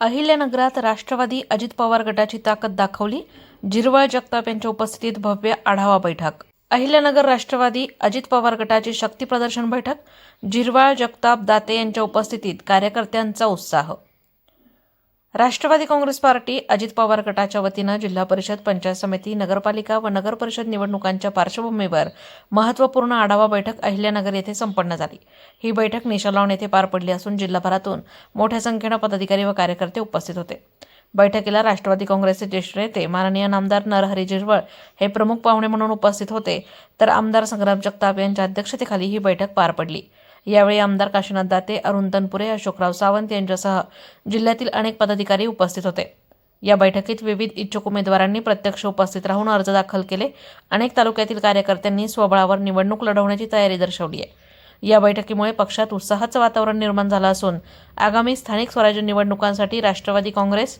अहिल्यानगरात राष्ट्रवादी अजित पवार गटाची ताकद दाखवली. जिरवाळ जगताप यांच्या उपस्थितीत भव्य आढावा बैठक. अहिल्यानगर राष्ट्रवादी अजित पवार गटाची शक्ती प्रदर्शन बैठक. जिरवाळ जगताप दाते यांच्या उपस्थितीत कार्यकर्त्यांचा उत्साह. राष्ट्रवादी काँग्रेस पार्टी अजित पवार गटाच्या वतीनं जिल्हा परिषद पंचायत समिती नगरपालिका व नगर परिषद निवडणुकांच्या पार्श्वभूमीवर महत्त्वपूर्ण आढावा बैठक अहिल्यानगर येथे संपन्न झाली. ही बैठक निशालावण येथे पार पडली असून जिल्हाभरातून मोठ्या संख्येनं पदाधिकारी व कार्यकर्ते उपस्थित होते. बैठकीला राष्ट्रवादी काँग्रेसचे ज्येष्ठ नेते माननीय नामदार नरहरी झिरवळ हे प्रमुख पाहुणे म्हणून उपस्थित होते. तर आमदार संग्राम जगताप यांच्या अध्यक्षतेखाली ही बैठक पार पडली. यावेळी आमदार काशीनाथ दाते अरुण तनपुरे अशोकराव सावंत यांच्यासह जिल्ह्यातील अनेक पदाधिकारी उपस्थित होते. या बैठकीत विविध इच्छुक उमेदवारांनी प्रत्यक्ष उपस्थित राहून अर्ज दाखल केले. अनेक तालुक्यातील कार्यकर्त्यांनी स्वबळावर निवडणूक लढवण्याची तयारी दर्शवली आहे. या बैठकीमुळे पक्षात उत्साहाचं वातावरण निर्माण झालं असून आगामी स्थानिक स्वराज्य निवडणुकांसाठी राष्ट्रवादी काँग्रेस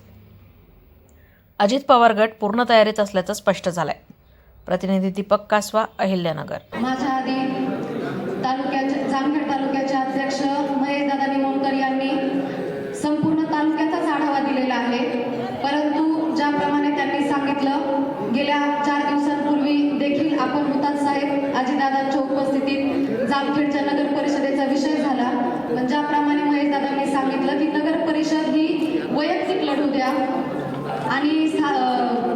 अजित पवार गट पूर्ण तयारीत असल्याचं स्पष्ट झालंय. प्रतिनिधी दीपक कासवा अहिल्यानगर माझ्या आधी तालुक्याचे जामखेड तालुक्याचे अध्यक्ष महेश दादा निमोणकर यांनी संपूर्ण तालुक्याचाच आढावा दिलेला आहे. परंतु ज्याप्रमाणे त्यांनी सांगितलं गेल्या चार दिवसांपूर्वी देखील आपण हुतात साहेब अजितदादांच्या उपस्थितीत जामखेडच्या नगर परिषदेचा विषय झाला. पण ज्याप्रमाणे महेश दादांनी सांगितलं की नगर परिषद ही वैयक्तिक लढू द्या आणि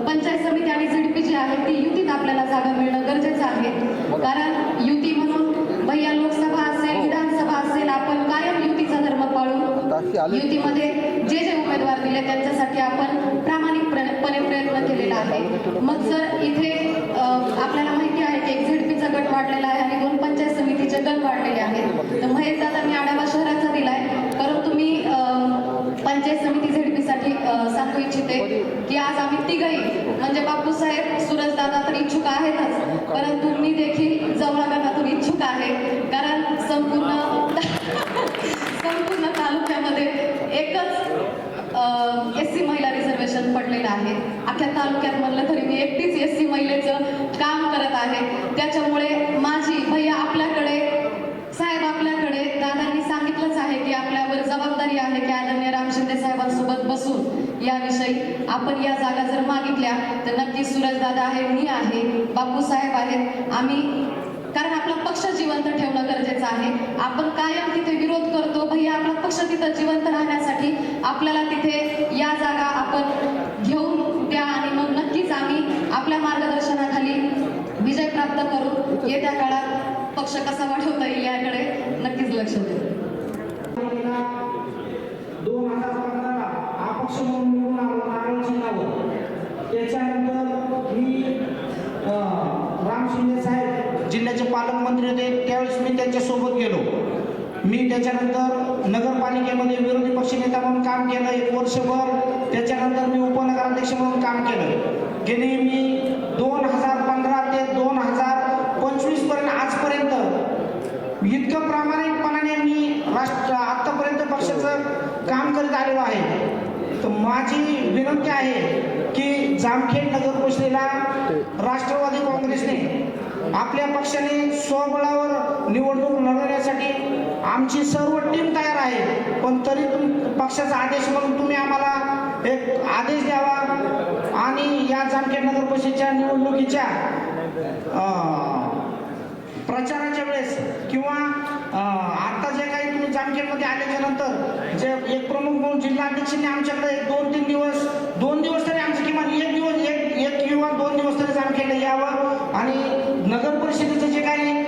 पंचायत समिती आणि झडपी जी आहे ती युतीत आपल्याला जागा मिळणं गरजेचं आहे. कारण युती म्हणून भैया लोकसभा असेल विधानसभा असेल आपण कायम युतीचा धर्म पाळून युतीमध्ये जे जे उमेदवार दिले त्यांच्यासाठी आपण प्रामाणिकपणे प्रयत्न केलेला आहे. मग जर इथे आपल्याला माहिती आहे की एक झडपीचा गट वाढलेला आहे आणि दोन पंचायत समितीचे गट वाढलेले आहेत. तर महेश दादा मी आढावा शहराचा दिलाय. परंतु मी पंचायत समिती झेडपीसाठी सांगू इच्छिते की आज आम्ही तिघही म्हणजे बापू साहेब सुरज दादा तर इच्छुक आहेतच. परंतु मी देखील जवळ एस सी महिला रिझर्वेशन पडलेलं आहे. अख्ख्या तालुक्यात म्हणलं तरी मी एकटीच एस सी महिलेचं काम करत आहे. त्याच्यामुळे माझी भैया आपल्याकडे साहेब आपल्याकडे दादांनी सांगितलंच आहे की आपल्यावर जबाबदारी आहे की आदरणीय राम शिंदे साहेबांसोबत बसून याविषयी आपण या जागा जर मागितल्या तर नक्की सूरज दादा आहे मी आहे बापू साहेब आहेत. आम्ही कारण आपला पक्ष जिवंत ठेवणं गरजेचं आहे. आपण कायम तिथे विरोध करतो भैया आपला पक्ष तिथं जिवंत राहण्यासाठी आपल्याला तिथे या जागा आपण घेऊन द्या आणि मग नक्कीच आम्ही आपल्या मार्गदर्शनाखाली विजय प्राप्त करू येत्या काळात पक्ष कसा वाढवता येईल याकडे नक्कीच लक्ष देऊ दोन हजार पंधराला अपक्ष म्हणून निवडून आलो नारळ चिन्हावर त्याच्यानंतर मी अं, राम शिंदे साहेब जिल्ह्याचे पालकमंत्री होते त्यावेळेस मी त्यांच्यासोबत गेलो मी त्याच्यानंतर नगरपालिकेमध्ये विरोधी पक्षनेता म्हणून काम केलं एक वर्षभर. त्याच्यानंतर मी उपनगराध्यक्ष म्हणून काम केलं. गेली मी दोन हजार पंधरा ते दोन हजार पंचवीसपर्यंत आजपर्यंत इतकं प्रामाणिकपणाने मी राष्ट्र आतापर्यंत पक्षाचं काम करीत आलेलो आहे. तर माझी विनंती आहे की जामखेड नगर परिषदेला राष्ट्रवादी काँग्रेसने आपल्या पक्षाने स्वबळावर निवडणूक लढवण्यासाठी आमची सर्व टीम तयार आहे. पण तरी तुम पक्षाचा आदेश म्हणून तुम्ही आम्हाला एक आदेश द्यावा. आणि या जामखेड नगर परिषदेच्या निवडणुकीच्या प्रचाराच्या वेळेस किंवा आता जे काही तुम्ही जामखेडमध्ये आल्याच्यानंतर जे एक प्रमुख म्हणून जिल्हाध्यक्षांनी आमच्याकडे एक दोन तीन दिवस दोन दिवस तरी आमचे किमान एक दिवस एक एक किंवा दोन दिवस तरी जामखेडला यावं. आणि नगर परिषदेचं जे काही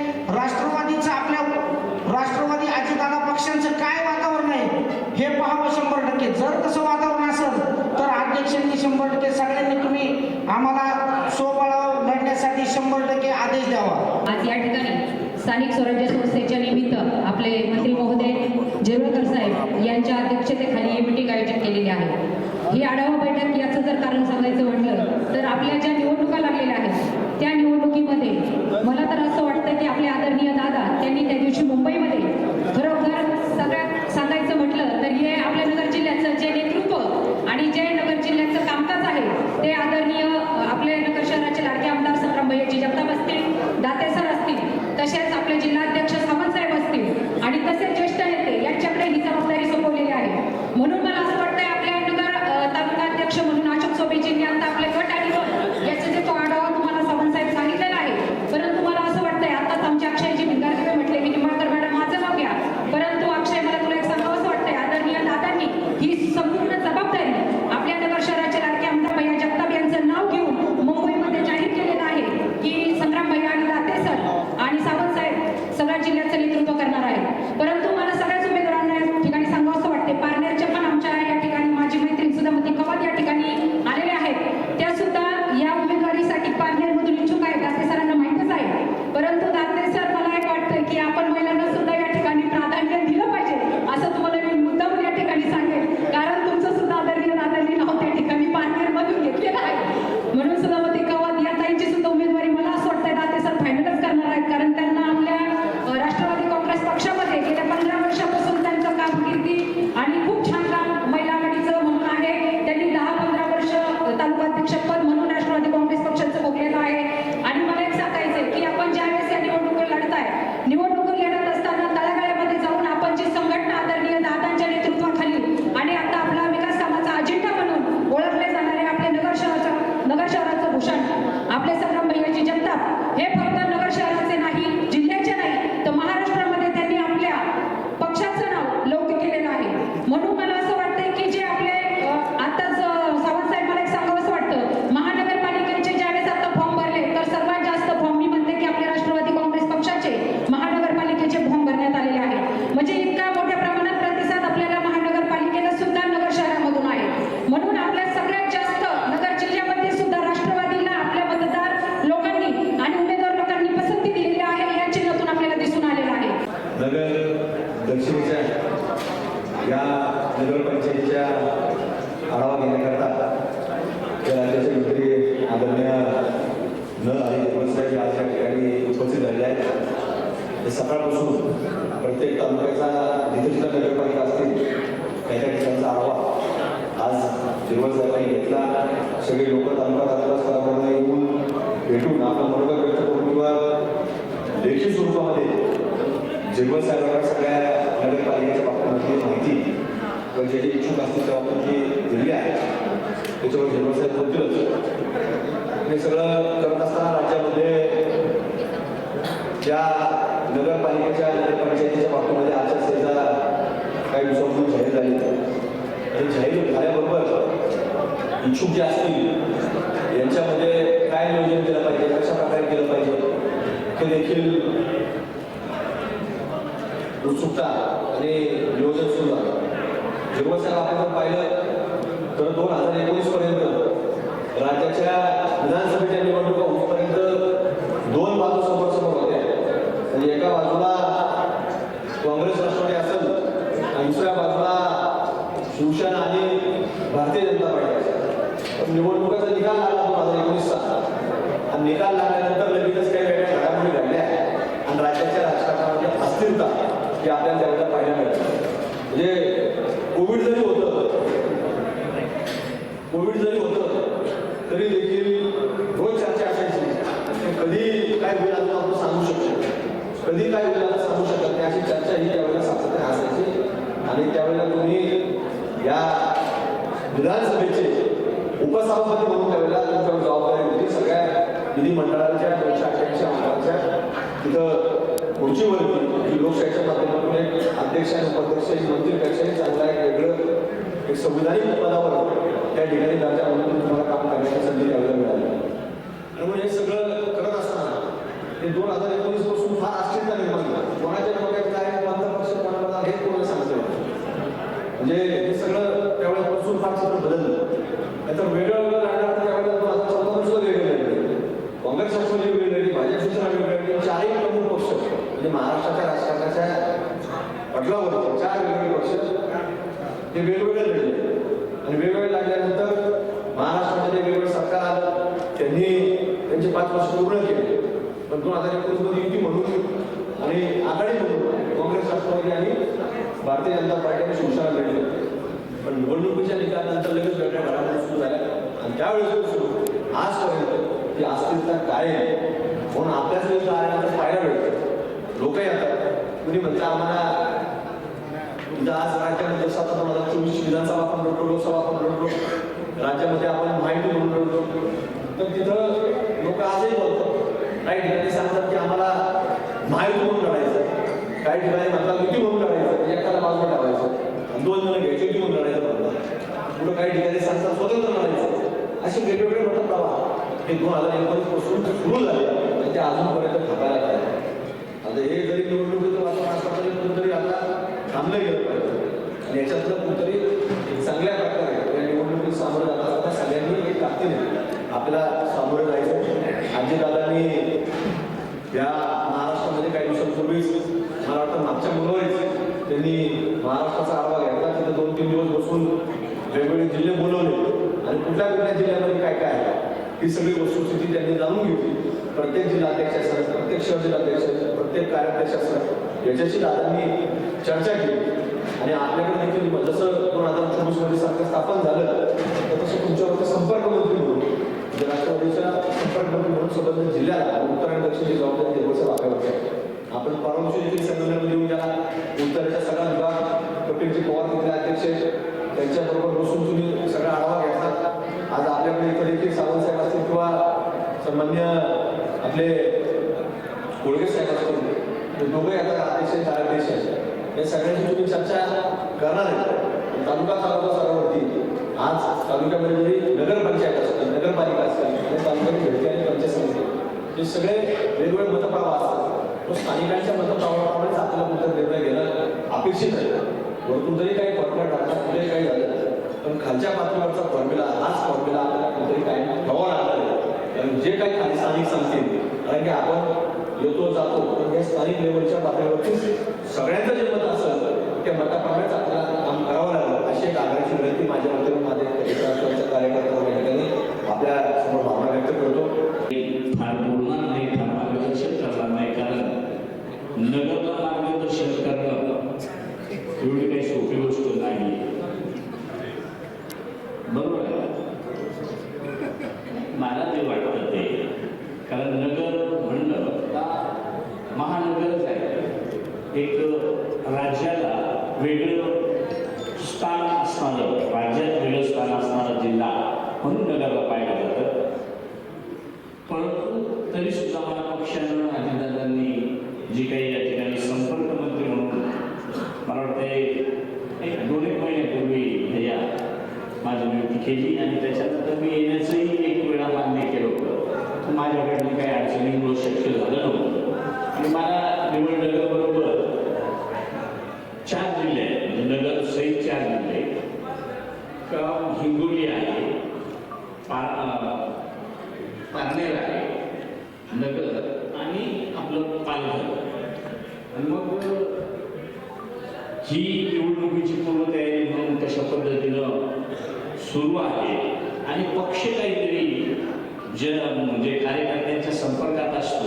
आणि देवस्थानी आज ठिकाणी उपस्थित झाले आहेत. सकाळपासून प्रत्येक तालुक्याचा निधीष्ठ नगरपालिका असतील त्याच्या ठिकाणचा आढावा. आज देवस्थानी घेतला. सगळे लोक तालुका तालुका स्तरापर्यंत येऊन भेटून आपला मनोगत व्यक्त करून किंवा लेखी स्वरूपामध्ये जीवनसाहेबांना सगळ्या नगरपालिकेच्या बाबतीमध्ये माहिती किंवा जे इच्छुक असतील त्या बाबतीत दिली आहे. त्याच्यावर जीवनसाहेब बोलतीलच हे सगळं ज्या नगरपालिकेच्या नगरपंचायतीच्या बाबतीमध्ये आचारसंहिता काही दिवसापूर्वी जाहीर झाली आणि जाहीर झाल्याबरोबर इच्छुक जे असतील यांच्यामध्ये काय नियोजन केलं पाहिजे? कशा प्रकारे केलं पाहिजे? हे देखील उत्सुकता आणि नियोजन सुरू झालं. जेव्हा साहेब आपण जर पाहिलं तर दोन हजार एकोणीस पर्यंत राज्याच्या विधानसभेच्या निवडणुका होईपर्यंत दोन बाजू समोर समोर होत्या म्हणजे एका बाजूला काँग्रेस राष्ट्रवादी असेल आणि दुसऱ्या बाजूला शिवसेना आणि भारतीय जनता पार्टी असेल. निवडणुकाचा निकाल लागला दोन हजार एकोणीसचा आणि निकाल लागल्यानंतर लगेचच काही वेगळ्या घडामोडी घडल्या आणि राज्याच्या राजकारणामध्ये अस्थिरता ही आपल्याला त्यावेळेला पाहायला मिळते म्हणजे कोविड जरी होतं कोविड जरी होतं तरी देखील रोज चर्चा असायची कधी काय होईल आपण सांगू शकतो कधी काय होईल सांगू शकत नाही अशी चर्चा ही त्यावेळेला सातत्याने असायची. आणि त्यावेळेला तुम्ही या विधानसभेचे उपसभापती म्हणून त्यावेळेला तुमच्यावर जबाबदारी होती. सगळ्या विधिमंडळाच्या दोनशे अठ्ठ्याऐंशी आमदारांच्या तिथं खुर्चीवरती ही लोकशाहीच्या माध्यमातून एक अध्यक्ष आणि उपाध्यक्ष एक मंत्रीपेक्षाही चांगला एक वेगळं एक संविधानिक पदावर त्या ठिकाणी दर्जा म्हणून तुम्हाला काम करण्याची संधी त्यावेळेला मिळाली. त्यामुळे हे सगळं करत असताना हे दोन हजार एकोणीसपासून फार अस्थिरता निर्माण झालं कोणाच्या डोक्यात काय पंधरा पक्ष कोणाला हे कोणाला सांगते म्हणजे हे सगळं त्यावेळेपासून फार चित्र बदललं. त्याचं वेगळं वेगळं राहणार तर त्यावेळेला दोन हजार चौदा सुद्धा वेगळे काँग्रेस राष्ट्रवादी वेगळी भाजप शिवसेना वेगळी चारही प्रमुख पक्ष. म्हणजे महाराष्ट्राच्या राजकारणाच्या पटलावर चार वेगवेगळे पक्ष. हे वेगवेगळे लढले. आणि वेगवेगळे लागल्यानंतर महाराष्ट्रामध्ये वेगवेगळं सरकार आलं. त्यांनी त्यांचे पाच वर्ष पूर्ण केले. पण दोन हजार एकोणीस युती म्हणून आणि आघाडी म्हणून काँग्रेस राष्ट्रवादी आणि भारतीय जनता पार्टीने शिवसेना लढली पण निवडणुकीच्या निकालानंतर लगेच वेगळ्या घडामोडी सुरू झाल्या. आणि त्यावेळेस सुरू आजपर्यंत ती अस्थिरता काय आहे म्हणून आपल्याच वेळेस आल्यानंतर पाहायला मिळतं. लोकही येतात कुणी म्हणतं आम्हाला आज राज्यामध्ये सतत दोन हजार चोवीस विधानसभा आपण लढलो लोकसभा आपण लढलो राज्यामध्ये आपण माहिती म्हणून लढलो तर तिथं काही ठिकाणी सांगतात की आम्हाला माहिती म्हणून लढायचं काही ठिकाणी म्हणतात युती म्हणून लढायचं एखादा बाजूला ठेवायचं. दोन जण घ्यायचे युती म्हणून लढायचं म्हणतात. पुढे काही ठिकाणी सांगतात स्वतंत्र लढायचं असे वेगवेगळे म्हणतात प्रवाह. हे दोन हजार एकोणीसपासून सुरू झाले. आणि ते अजूनपर्यंत थांबायला लागले आता हे जरी निवडणुकीचं वातावरण असलं तरी कुठेतरी आता थांबलं गेलं पाहिजे. आणि याच्यातलं कुठंतरी एक चांगल्या प्रकारे या निवडणुकीत सामोरं जात असताना सगळ्यांनी एक ताकदीने आपल्याला सामोरं जायचं आजीदादांनी या महाराष्ट्रामध्ये काही दिवसांपूर्वीच मला वाटतं मागच्या गुरुवारीच त्यांनी महाराष्ट्राचा आढावा घेतला. तिथे दोन तीन दिवस बसून वेगवेगळे जिल्हे बोलवले. आणि कुठल्या कुठल्या जिल्ह्यामध्ये काय काय आहे? ही सगळी वस्तुस्थिती त्यांनी जाणून घेतली. प्रत्येक जिल्हाध्यक्ष असतात प्रत्येक शहर जिल्हाध्यक्ष प्रत्येक कार्याध्यक्ष असतात याच्याशी दादांनी चर्चा केली. आणि आपल्याकडे देखील जसं दोन हजार चोवीसमध्ये सरकार स्थापन झालं. तर तसं तुमच्यावरती संपर्क मंत्री म्हणजे राष्ट्रवादीच्या संपर्क म्हणून संबंधित जिल्ह्याला उत्तर आणि दक्षिणची जबाबदारी आपण परवा दिवशी देखील संमेलन येऊन गेला सगळा विभाग कपिलजी पवार तिथले अध्यक्ष त्यांच्याबरोबर बसून तुम्ही सगळा आढावा घेतला आज आपल्याकडे इथं देखील सावंत असतील किंवा सन्मान्य आपले कोळगे साहेब असतील. दोघे आता अतिशय कार्याध्यक्ष आहेत. या सगळ्यांची तुम्ही चर्चा करणार आहे तालुका तालुका स्तरावरती आज तालुक्यामध्ये नगरपंचायत असतो. नगरपालिका असेल आणि भेटते आणि पंचायत समिती हे सगळे वेगवेगळे मतप्रवाह असतात. तो स्थानिकांच्या मतप्रवाहाप्रमाणेच आपल्याला कुठं निर्णय घेणं अपेक्षित आहे वरतून जरी काही फॉर्म्युला टाकला कुठेही काही झालं पण खालच्या पातळीवरचा फॉर्म्युला हाच फॉर्म्युला आपल्याला कुठेही काही ठेवावा लागणार आहे. कारण जे काही खाली स्थानिक सांगतील कारण की आपण येतो जातो पण या स्थानिक लेवलच्या पातळीवरतीच सगळ्यांचं जे मत असेल त्या मताप्रमाणेच आपल्याला काम करावं लागलं अशी एक आग्रहाची विनंती माझ्या माध्यमातून माझ्या कार्यकर्त्यांना आपल्यासमोर भावना व्यक्त करतो. फार बोलणार नाही फार मार्गदर्शन करणार नाही कारण नगरला मार्गदर्शन करणं एवढी काही सोपी गोष्ट नाही. बरोबर मला ते वाटत ते कारण नगर म्हणलं का महानगरच आहे. एक राज्याला वेगळं हिंगोली आहे पारनेर आहे नगर आणि आपलं पालघर. आणि मग ही निवडणुकीची पूर्ण तयारी म्हणून कशा पद्धतीनं सुरू आहे. आणि पक्ष काहीतरी जे म्हणजे कार्यकर्त्यांच्या संपर्कात असतो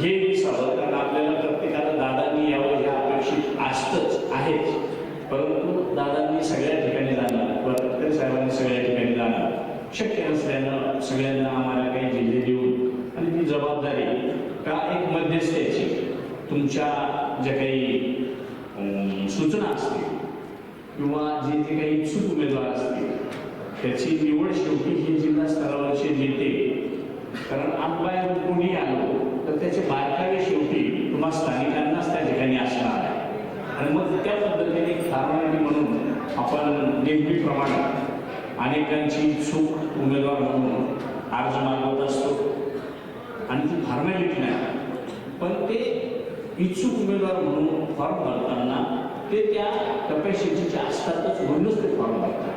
हे दिसावं कारण आपल्याला प्रत्येकाला दादांनी यावं हे अपेक्षित असतंच आहेच. परंतु दादांनी सगळ्या ठिकाणी जाणार किंवा साहेबांनी सगळ्या ठिकाणी जाणार. शक्य नसल्यानं सगळ्यांना आम्हाला काही जिल्हे देऊन आणि ती जबाबदारी का एक मध्यस्थ्याची तुमच्या ज्या काही सूचना असतील किंवा जे जे काही इच्छुक उमेदवार असतील त्याची निवड शेवटी ही जिल्हा स्तरावरची नेते. कारण आंबाय कोणी आलो तर त्याचे बारकावे शेवटी तुम्हा स्थानिकांनाच त्या ठिकाणी असणार आहे. आणि मग त्या पद्धतीने फॉर्मॅलिटी म्हणून आपण नेहमीप्रमाणे अनेकांची चूक उमेदवार म्हणून अर्ज मागवत असतो. आणि ती फॉर्मॅलिटी नाही. पण ते इच्छुक उमेदवार म्हणून फॉर्म भरताना ते त्या कपॅसिटीचे असतातच म्हणूनच ते फॉर्म भरतात.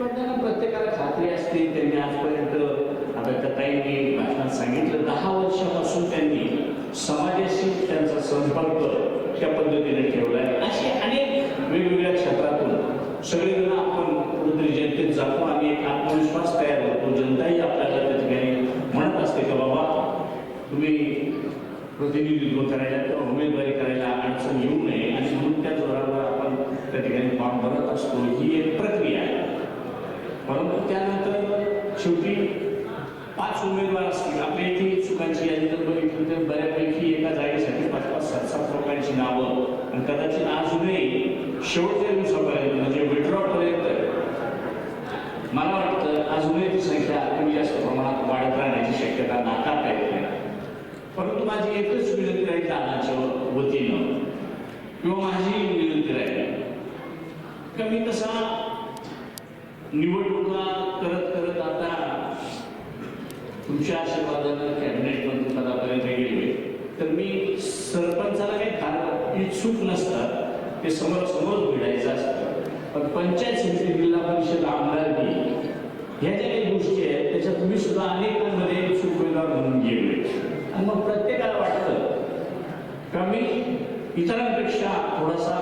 पण त्यांना प्रत्येकाला खात्री असते. त्यांनी आजपर्यंत आता त्या ताईंनी भाषणात सांगितलं दहा वर्षापासून त्यांनी समाजाशी त्यांचा संपर्क त्या पद्धतीने ठेवला आहे. असे अनेक वेगवेगळ्या क्षेत्रातून सगळेजण आपण कुठेतरी जनतेत जातो आणि एक आत्मविश्वास तयार होतो. जनताही आपल्याला त्या ठिकाणी म्हणत असते का बाबा तुम्ही प्रतिनिधित्व करायला किंवा उमेदवारी करायला अडचण येऊ नये आणि म्हणून त्या जोरावर आपण त्या ठिकाणी फॉर्म भरत असतो. ही एक प्रक्रिया आहे. परंतु त्यानंतर शेवटी पाच उमेदवार असतील. आपल्या इथे चुकांची यादी जर बघितली तर बऱ्यापैकी एका जागेसाठी सात लोकांची नावं. आणि कदाचित अजूनही शेवटच्या दिवसापर्यंत म्हणजे विड्रॉपर्यंत मला वाटतं अजूनही ती संख्या कमी जास्त प्रमाणात वाढत राहण्याची शक्यता नाकारता येत नाही. परंतु माझी एकच विनंती राहील दादाच्या वतीनं किंवा माझी विनंती राहील का मी तसा निवडणुका करत करत आता तुमच्या आशीर्वादानं कॅबिनेट मंत्री पदापर्यंत गेले तर मी सरपंचाला काही फार इच्छुक नसतात ते समोरासमोर भिडायचं असतं. पण पंचायत समिती जिल्हा परिषद आमदारकी ह्या ज्या काही गोष्टी आहेत त्याच्यात मी सुद्धा अनेकांमध्ये इच्छुक उमेदवार म्हणून गेलोय आणि मग प्रत्येकाला वाटतं का मी इतरांपेक्षा थोडासा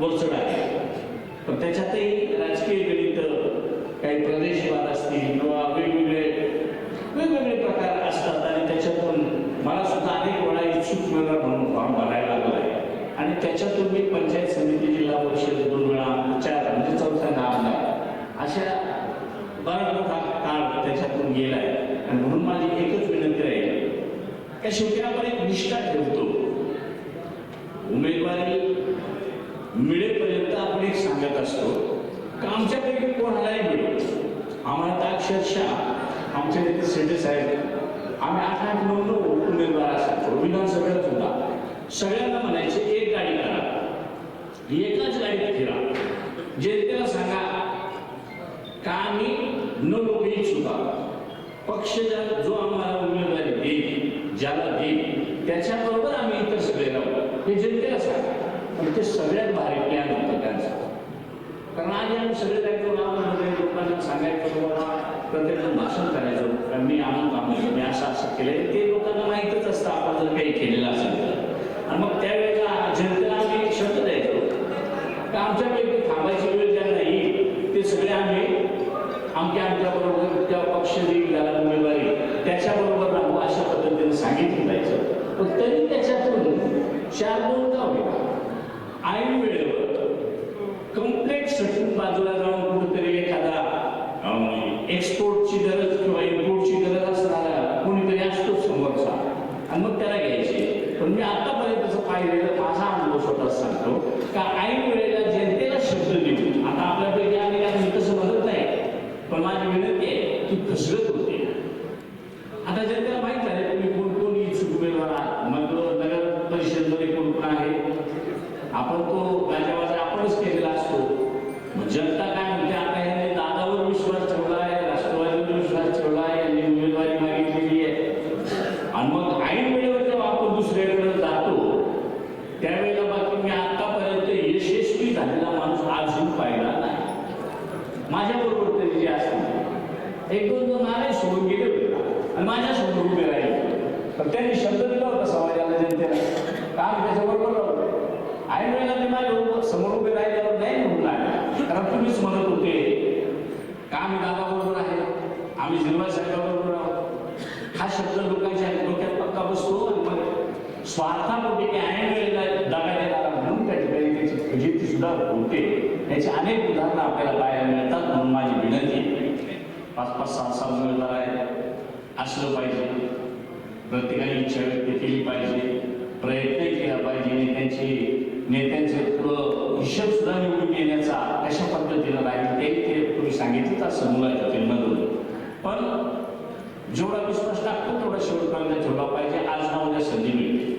वरचड आहे? पण त्याच्यातही राजकीय गणित काही प्रदेशवाद असतील किंवा वेगवेगळे वेगवेगळे प्रकार असतात. मला सुद्धा अनेक वेळा इच्छुक उमेदवार म्हणून फॉर्म भरायला लागला आहे आणि त्याच्यातून मी पंचायत समिती जिल्हा परिषद दोन वेळा चार म्हणजे चौथ्यांदा आमदार अशा बराच मोठा काळ त्याच्यातून गेला आहे आणि म्हणून माझी एकच विनंती आहे का शेवटी आपण एक निष्ठा ठेवतो. उमेदवारी मिळेपर्यंत आपण एक सांगत असतो का आमच्यापैकी कोणालाही मिळेल आम्हाला तर अक्षरशः आमच्या नेते शेटे साहेब आम्ही आठ आठ नऊ नऊ उमेदवार असायचो विधानसभेला सुद्धा सगळ्यांना म्हणायचे एक गाडी करा. एकाच गाडीत फिरा. जनतेला सांगा का आम्ही न लोक सुद्धा पक्ष जो आम्हाला उमेदवारी देईल ज्याला देईल त्याच्याबरोबर आम्ही इतर सगळे राहू. हे जनतेला सांगा पण ते सगळ्यात भारी प्लॅन होतं त्यांचा. कारण आधी आम्ही सगळे जायचो लोकांना सांगायचं बाबा प्रत्येकजण भाषण करायचो. कारण मी आनंद अमुक मी असं असं केलंय. ते लोकांना माहीतच असतं. आपण जर काही केलेलं असेल तर. आणि मग त्यावेळेला जनतेला आम्ही शब्द द्यायचो. का आमच्यापैकी थांबायची वेळ ज्यांना येईल ते सगळे आम्ही आमच्या आमच्याबरोबर त्या पक्ष देईल त्याला उमेदवारी त्याच्याबरोबर राहू अशा पद्धतीने सांगितलं जायचं. पण तरी त्याच्यातून चार दोन का होईल ऐन वेळेवर कम्प्लेट सटून बाजूला जाऊन कुठेतरी एखादा एक्सपोर्टची गरज किंवा इम्पोर्टची गरज असणारा कोणीतरी असतो समोरचा आणि मग त्याला घ्यायचे पण मी आतापर्यंतचं पाहिलेलं माझा अनुभव स्वतः ती फसगत होते आता जनतेला माहीत झाले तुम्ही कोण कोण इच्छुक उमेदवार आहात मग नगर परिषदमध्ये कोण कोण आहे आपण तो गाजावाजा आपणच केलेला असतो मग जनता काय म्हणते आता यांनी दादावर विश्वास ठेवला आहे राष्ट्रवादीवर विश्वास ठेवला आहे यांनी उमेदवारी मागितलेली आहे आणि मग ऐन वेळेवर जेव्हा आपण दुसऱ्याकडे जातो त्यावेळेला बाकी मी आतापर्यंत यशस्वी झालेला माणूस अजून पाहिला नाही माझ्या बरोबर तरी जे असतील एक दोन दोन नारे सोडून गेले होते आणि माझ्यासमोर उभे राहिले पण त्यांनी शब्द दिला होता समाजाला जनतेला काम त्याच्याबरोबर राहतो ऐन वेळेला ते माझ्या उभं- समोर उभे राहिल्यावर नाही म्हणून लागले कारण तुम्हीच म्हणत होते काम दादा बरोबर आहे आम्ही जिल्हा साहेबाबरोबर आहोत हा शब्द लोकांच्या डोक्यात पक्का बसतो आणि मग स्वार्थापोटी ते ऐन वेळेला दगा देणारा म्हणून त्या ठिकाणी त्याची फजिती सुद्धा होते. याची अनेक उदाहरणं आपल्याला पाहायला मिळतात म्हणून माझी विनंती पाच पाच सहा सहा उमेदवार आहे असलं पाहिजे. प्रत्येकाने इच्छा व्यक्त केली पाहिजे. प्रयत्न केला पाहिजे. नेत्यांची नेत्यांचे पुढं हिशोब सुद्धा निवडून येण्याचा कशा पद्धतीनं राहील ते तुम्ही सांगितलंच असं मुलाच्या जन्मधून पण जेवढा विश्वास टाकतो तेवढा शेवटपर्यंत ठेवला पाहिजे आज ना उद्या संधी मिळते